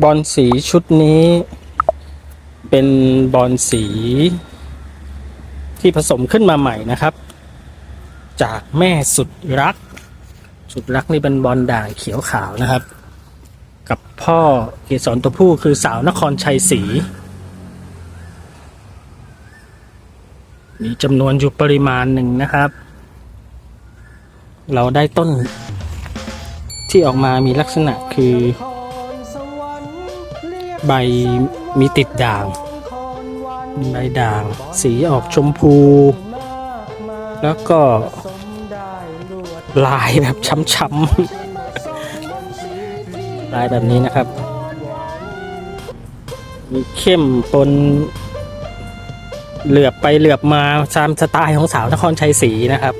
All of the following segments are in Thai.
บอลสีชุดนี้ เป็นบอลสี ที่ผสมขึ้นมาใหม่นะครับ จากแม่สุดรัก สุดรักนี่เป็นบอลด่างเขียวขาวนะครับ กับพ่อเกสรตัวผู้คือสาวนครชัยศรีมีจำนวนอยู่ปริมาณหนึ่งนะครับ เราได้ต้นที่ออกมามีลักษณะคือ ใบมีติดด่าง ใบด่าง สีออกชมพู แล้วก็ลายแบบช้ำๆ ลายแบบนี้นะครับ มีเข้มปนเหลือบไปเหลือบมาตามสไตล์ของสาวนครชัยศรีนะครับ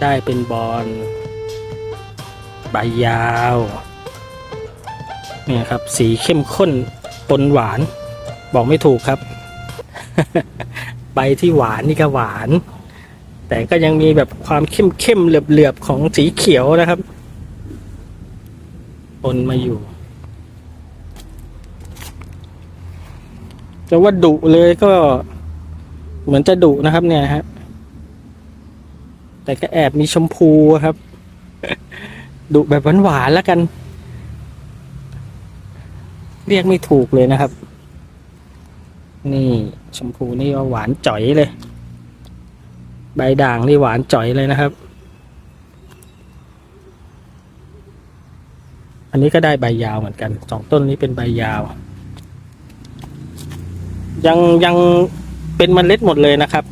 ได้เป็นบอลใบยาว นี่ยครับ สีเข้มข้นปนหวาน บอกไม่ถูกครับ ใบที่หวานนี่ก็หวาน แต่ก็ยังมีแบบความเข้มเข้มเหลือบเหลือบๆของสีเขียวนะครับปนมาอยู่จะว่าดุเลยก็เหมือนจะดุนะครับ เนี่ยฮะแต่ก็แอบมีชมพูครับดุแบบหวานๆแล้วกัน เรียกไม่ถูกเลยนะครับ นี่ชมพูนี่หวานจ่อยเลย ใบด่างนี่หวานจ่อยเลยนะครับ อันนี้ก็ได้ใบยาวเหมือนกันสองต้นนี้เป็นใบยาว ยังยังเป็นเมล็ดหมดเลยนะครับ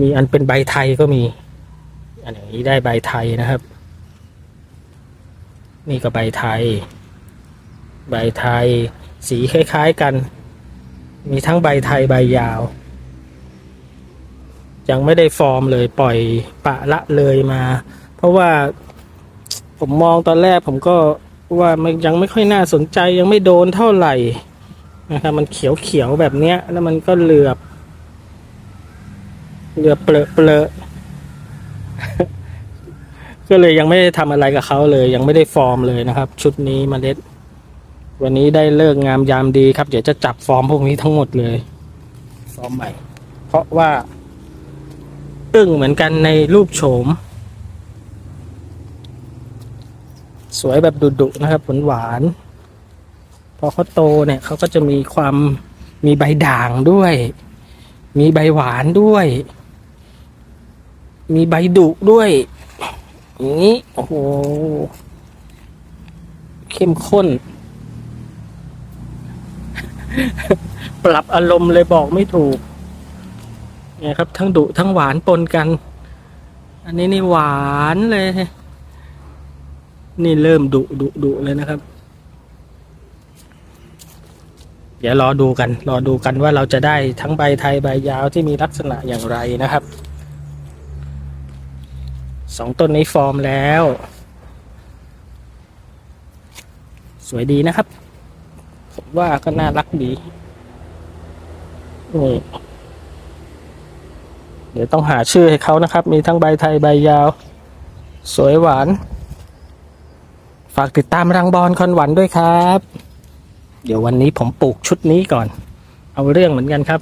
มีอันเป็นใบไทยก็มี อันนี้ได้ใบไทยนะครับ นี่ก็ใบไทย ใบไทย สีคล้ายๆกัน มีทั้งใบไทยใบยาว ยังไม่ได้ฟอร์มเลยปล่อยปะละเลยมา เพราะว่าผมมองตอนแรกผมก็ว่ามันยังไม่ค่อยน่าสนใจยังไม่โดนเท่าไหร่นะครับมันเขียวๆแบบเนี้ย แล้วมันก็เหลือบเหลือบเปลอะเปลอะก็เลยยังไม่ได้ทำอะไรกับเขาเลย ยังไม่ได้ฟอร์มเลยนะครับ ชุดนี้มเมล็ด วันนี้ได้เลิกงามยามดีครับ เดี๋ยวจะจับฟอร์มพวกนี้ทั้งหมดเลย ฟอร์มใหม่ เพราะว่าอึ้งเหมือนกันในรูปโฉม สวยแบบดุๆนะครับหวานหวานๆพอเขาโตเนี่ยเขาก็จะมีความมีใบด่างด้วย มีใบหวานด้วย มีใบดุด้วยอย่างนี้โอ้โหเข้มข้น ปรับอารมณ์เลยบอกไม่ถูกเนี่ยครับ ทั้งดุทั้งหวานปนกัน อันนี้นี่หวานเลย นี่เริ่มดุดุดุเลยนะครับ เดี๋ยวรอดูกัน รอดูกันว่าเราจะได้ทั้งใบไทยใบยาวที่มีลักษณะอย่างไรนะครับสองต้นนี้ฟอร์มแล้ว สวยดีนะครับ ว่าก็น่ารักดีนี่เดี๋ยวต้องหาชื่อให้เขานะครับ มีทั้งใบไทยใบยาว สวยหวาน ฝากติดตามรังบอลคอนหวันด้วยครับ เดี๋ยววันนี้ผมปลูกชุดนี้ก่อน เอาเรื่องเหมือนกันครับ